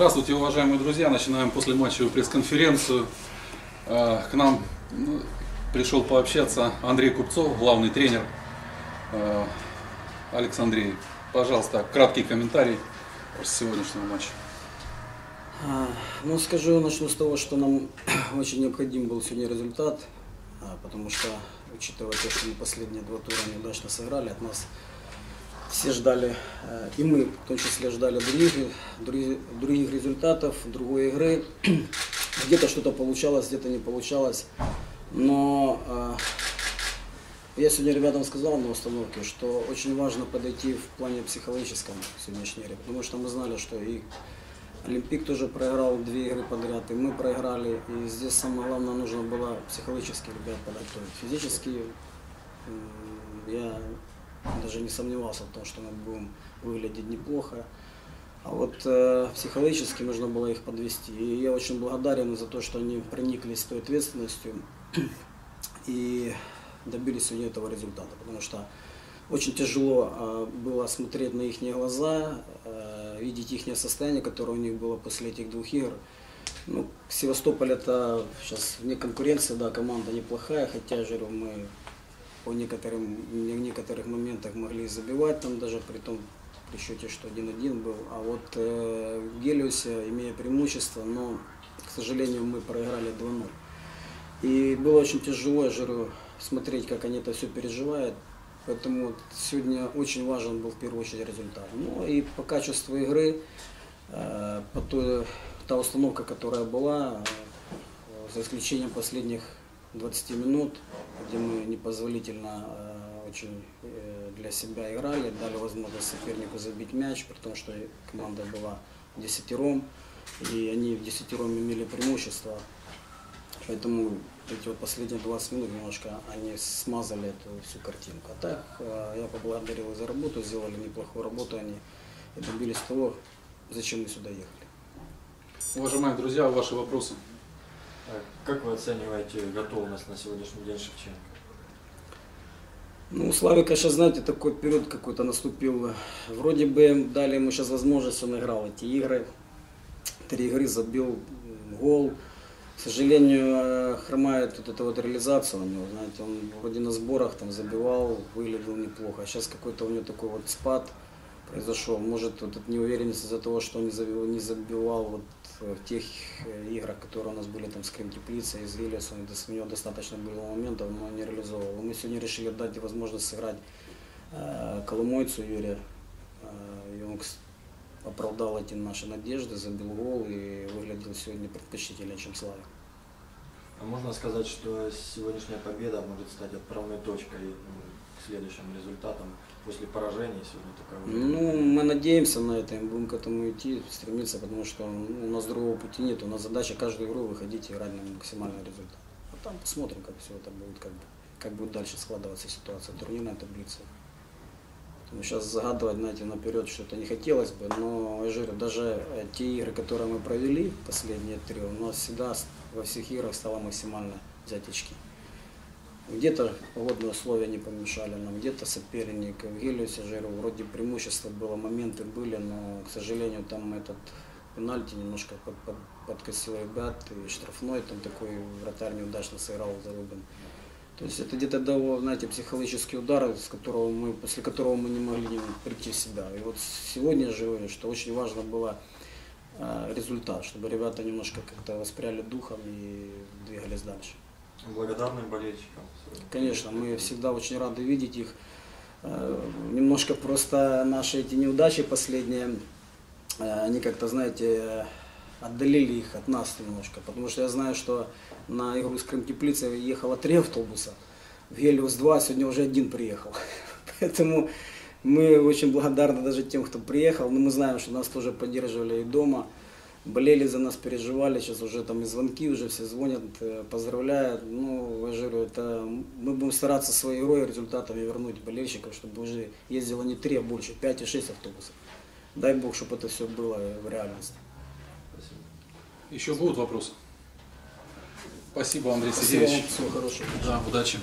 Здравствуйте, уважаемые друзья. Начинаем после матчевую пресс-конференцию. Э, К нам ну, пришел пообщаться Андрей Купцов, главный тренер. Э, Алекс Андрей, пожалуйста, краткий комментарий после сегодняшнего матча. А, Ну, скажу, начну с того, что нам очень необходим был сегодня результат, а, потому что, учитывая то, что мы последние два тура неудачно сыграли, от нас все ждали, э, и мы в том числе ждали других, других, результатов, другой игры. Где-то что-то получалось, где-то не получалось. Но а, я сегодня ребятам сказал на установке, что очень важно подойти в плане психологическом к сегодняшней игре, потому что мы знали, что и Олимпик тоже проиграл две игры подряд, и мы проиграли. И здесь самое главное нужно было психологически ребят подготовить. Физически м, я даже не сомневался в том, что мы будем выглядеть неплохо. А вот э, психологически нужно было их подвести. И я очень благодарен за то, что они прониклись той ответственностью и добились сегодня этого результата. Потому что очень тяжело э, было смотреть на их глаза, э, видеть их состояние, которое у них было после этих двух игр. Ну, Севастополь это сейчас вне конкуренции, да, команда неплохая, хотя, я мы по некоторым, в некоторых моментах могли забивать, там даже при том при счете, что 1-1 был. А вот э, в Гелиусе, имея преимущество, но, к сожалению, мы проиграли 2-0. И было очень тяжело, я говорю, смотреть, как они это все переживают. Поэтому сегодня очень важен был в первую очередь результат. Ну и по качеству игры, э, по той, та установка, которая была, э, за исключением последних 20 минут, где мы непозволительно э, очень э, для себя играли, дали возможность сопернику забить мяч, при том, что команда была десятером, и они в десятером имели преимущество. Поэтому эти вот последние 20 минут немножко они смазали эту всю картинку. А так э, я поблагодарил за работу, сделали неплохую работу они и добились того, зачем мы сюда ехали. Уважаемые друзья, ваши вопросы. А Как вы оцениваете готовность на сегодняшний день Шевченко? Ну, у Славика сейчас, знаете, такой период какой-то наступил. Вроде бы дали ему сейчас возможность, он играл эти игры. Три игры забил гол. К сожалению, хромает вот эта вот реализация у него. Знаете, он вроде на сборах там забивал, выглядел неплохо. А сейчас какой-то у него такой вот спад произошел. Может, вот эта неуверенность из-за того, что он не забивал, не забивал вот в тех э, играх, которые у нас были там с Крым Теплицей, с Виллисом, у него достаточно было моментов, но он не реализовывал. Мы сегодня решили дать возможность сыграть э, Коломойцу Юрия. Э, и он оправдал эти наши надежды, забил гол и выглядел сегодня предпочтительнее, чем Славик. А можно сказать, что сегодняшняя победа может стать отправной точкой ну, следующим результатам после поражения сегодня такого? Ну, мы надеемся на это, и будем к этому идти, стремиться, потому что у нас другого пути нет. У нас задача каждую игру выходить и играть на максимальный результат. А там посмотрим, как все это будет, как, как будет дальше складываться ситуация турнирной таблицы. Потому сейчас загадывать, знаете, наперед что-то не хотелось бы, но я же говорю, даже э, те игры, которые мы провели, последние три, у нас всегда во всех играх стало максимально взять очки. Где-то погодные условия не помешали нам, где-то соперник. В Гелиусе же вроде преимущества было, моменты были, но, к сожалению, там этот пенальти немножко под, под, подкосил ребят, и штрафной там такой вратарь неудачно сыграл Зарубин. То есть это где-то дало, знаете, психологический удар, с которого мы, после которого мы не могли прийти в себя. И вот сегодня же, что очень важно было э, результат, чтобы ребята немножко как-то воспряли духом и двигались дальше. Благодарным болельщикам. Конечно, мы всегда очень рады видеть их. Э, Немножко просто наши эти неудачи последние, э, они как-то, знаете, отдалили их от нас немножко. Потому что я знаю, что на игру с Крым Теплицей ехало три автобуса, в Гелиус два, сегодня уже один приехал. Поэтому мы очень благодарны даже тем, кто приехал. Но мы знаем, что нас тоже поддерживали и дома болели за нас, переживали, сейчас уже там и звонки, уже все звонят, э, поздравляют. Ну, я же говорю, это мы будем стараться своей игрой и результатами вернуть болельщиков, чтобы уже ездило не три, а больше, пять и шесть автобусов. Дай Бог, чтобы это все было в реальности. Спасибо. Еще будут вопросы? Спасибо, Андрей Спасибо вам, Сергеевич. всего хорошего. Да, удачи.